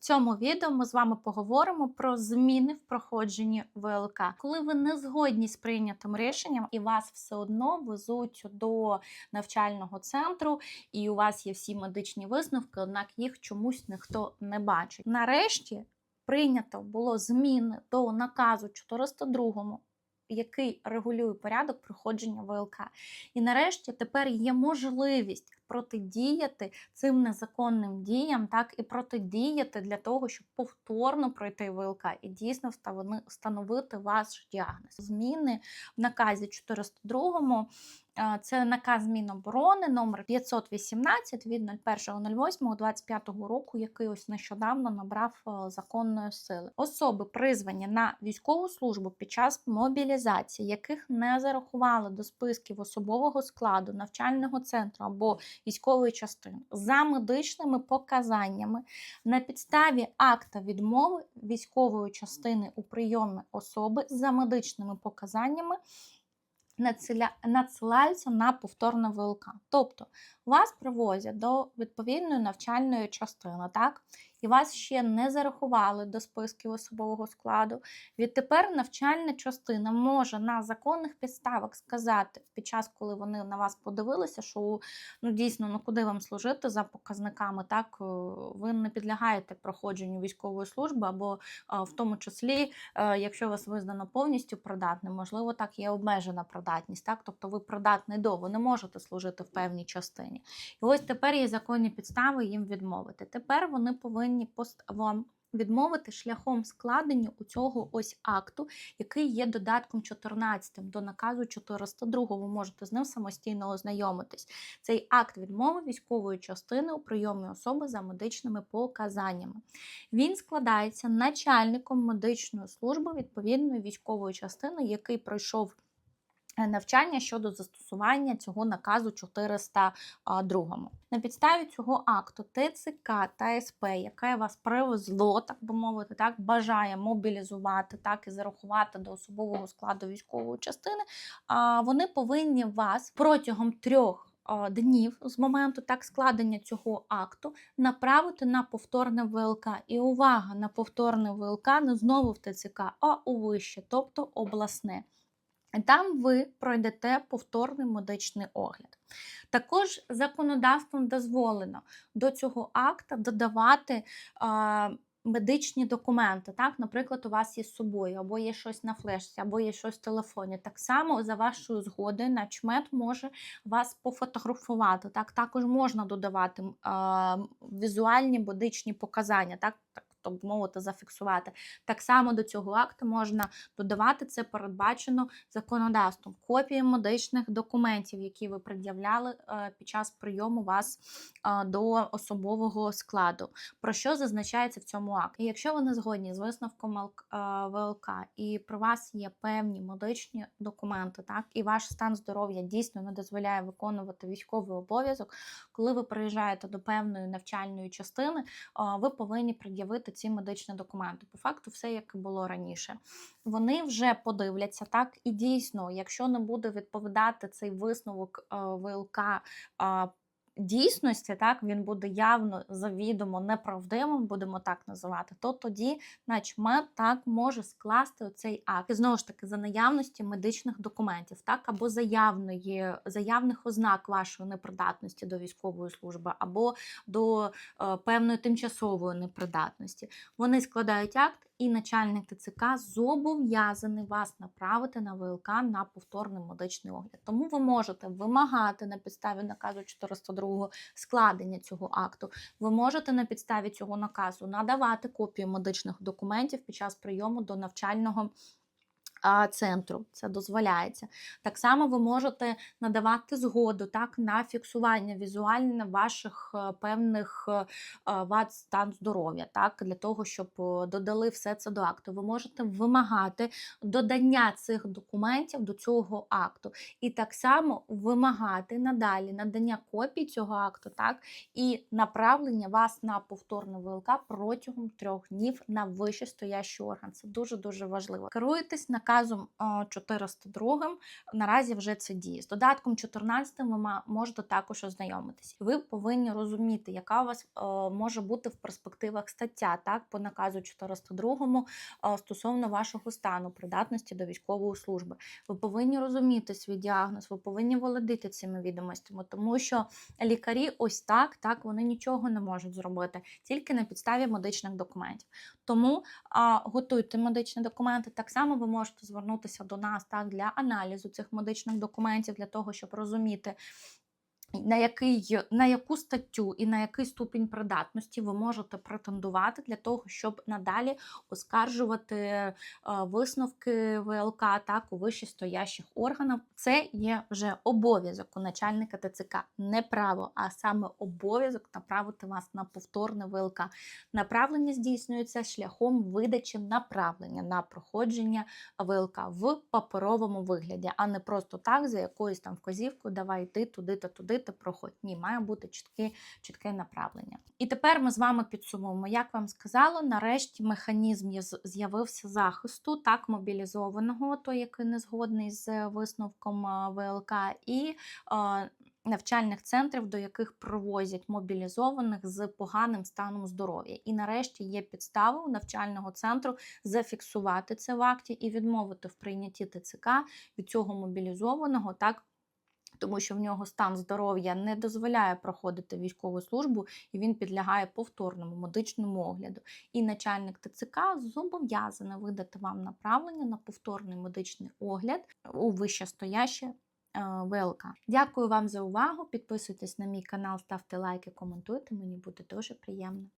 В цьому відео ми з вами поговоримо про зміни в проходженні ВЛК. Коли ви не згодні з прийнятим рішенням і вас все одно везуть до навчального центру, і у вас є всі медичні висновки, однак їх чомусь ніхто не бачить. Нарешті прийнято було зміни до наказу 402 який регулює порядок проходження ВЛК. І нарешті тепер є можливість протидіяти цим незаконним діям, так і протидіяти для того, щоб повторно пройти ВЛК і дійсно встановити ваш діагноз. Зміни в наказі 402 а, це наказ Міноборони номер 518 від 01.08.25 року, який ось нещодавно набрав е, законної сили. Особи, призвані на військову службу під час мобілізації, яких не зарахували до списків особового складу навчального центру або військової частини за медичними показаннями на підставі акта відмови військової частини у прийомі особи за медичними показаннями надсилаються на повторне ВЛК. Тобто вас привозять до відповідної навчальної частини, так? І вас ще не зарахували до списків особового складу. Відтепер навчальна частина може на законних підставах сказати під час, коли вони на вас подивилися, що ну дійсно ну куди вам служити за показниками, так е, ви не підлягаєте проходженню військової служби, або е, в тому числі, е, якщо вас визнано повністю придатним, можливо, так є обмежена придатність, так тобто ви придатний до, ви не можете служити в певній частині. І ось тепер є законні підстави їм відмовити. Тепер вони повинні вам відмовити шляхом складення у цього ось акту, який є додатком 14 до наказу 402. Ви можете з ним самостійно ознайомитись. Цей акт відмови військової частини у прийомі особи за медичними показаннями. Він складається начальником медичної служби відповідної військової частини, який пройшов навчання щодо застосування цього наказу 402. На підставі цього акту ТЦК та СП, яке вас привезло, так би мовити, так бажає мобілізувати, так і зарахувати до особового складу військової частини, вони повинні вас протягом трьох днів з моменту так складення цього акту направити на повторне ВЛК. І увага на повторне ВЛК не знову в ТЦК, а у вище, тобто обласне. Там ви пройдете повторний медичний огляд. Також законодавством дозволено до цього акта додавати медичні документи. Так? Наприклад, у вас є з собою, або є щось на флешці, або є щось в телефоні. Так само, за вашою згодою, начмет може вас пофотографувати. Так? Також можна додавати а, візуальні медичні показання. Так, то б мовити, зафіксувати. Так само до цього акту можна додавати це передбачено законодавством. Копії медичних документів, які ви пред'являли е, під час прийому вас е, до особового складу. Про що зазначається в цьому акті? Якщо ви не згодні з висновком е, ВЛК і при вас є певні медичні документи, так і ваш стан здоров'я дійсно не дозволяє виконувати військовий обов'язок, коли ви приїжджаєте до певної навчальної частини, ви повинні пред'явити ці медичні документи. По факту, все як і було раніше. Вони вже подивляться так, і дійсно, якщо не буде відповідати цей висновок е, ВЛК. Дійсності, так він буде явно завідомо неправдивим, будемо так називати, то тоді начмет так може скласти цей акт. І знову ж таки, за наявності медичних документів, так, або заявної, заявних ознак вашої непридатності до військової служби, або до е, певної тимчасової непридатності. Вони складають акт, і начальник ТЦК зобов'язаний вас направити на ВЛК на повторний медичний огляд. Тому ви можете вимагати на підставі наказу 402 складення цього акту. Ви можете на підставі цього наказу надавати копію медичних документів під час прийому до навчального центру. Це дозволяється. Так само ви можете надавати згоду так, на фіксування візуальне ваших е, певних е, е, вад стан здоров'я, так, для того, щоб додали все це до акту. Ви можете вимагати додання цих документів до цього акту. І так само вимагати надалі надання копій цього акту, так, і направлення вас на повторне ВЛК протягом трьох днів на вищестоящий орган. Це дуже дуже важливо. Керуєтесь наказом наказом е, 402 наразі вже це діє. З додатком 14 ви можете також ознайомитись. Ви повинні розуміти, яка у вас може бути в перспективах стаття так по наказу 402 е, стосовно вашого стану придатності до військової служби. Ви повинні розуміти свій діагноз, ви повинні володіти цими відомостями, тому що лікарі ось так, так вони нічого не можуть зробити тільки на підставі медичних документів. Тому а, готуйте медичні документи. Так само ви можете звернутися до нас так для аналізу цих медичних документів, для того, щоб розуміти. На, який, на яку статтю і на який ступінь придатності ви можете претендувати для того, щоб надалі оскаржувати е, висновки ВЛК так у вищестоящих органах. Це є вже обов'язок у начальника ТЦК, не право, а саме обов'язок направити вас на повторне ВЛК. Направлення здійснюється шляхом видачі направлення на проходження ВЛК в паперовому вигляді, а не просто так за якоюсь там вказівкою, давай йти туди та туди та проходь. Ні, має бути чітке, чітке направлення. І тепер ми з вами підсумуємо. Як вам сказала, нарешті механізм з'явився захисту так мобілізованого, той, який не згодний з висновком ВЛК, і а, навчальних центрів, до яких провозять мобілізованих з поганим станом здоров'я. І нарешті є підстави у навчального центру зафіксувати це в акті і відмовити в прийнятті ТЦК від цього мобілізованого так. Тому що в нього стан здоров'я не дозволяє проходити військову службу, і він підлягає повторному медичному огляду. І начальник ТЦК зобов'язаний видати вам направлення на повторний медичний огляд у вищестояще е, ВЛК. Дякую вам за увагу. Підписуйтесь на мій канал, ставте лайки, коментуйте. Мені буде дуже приємно.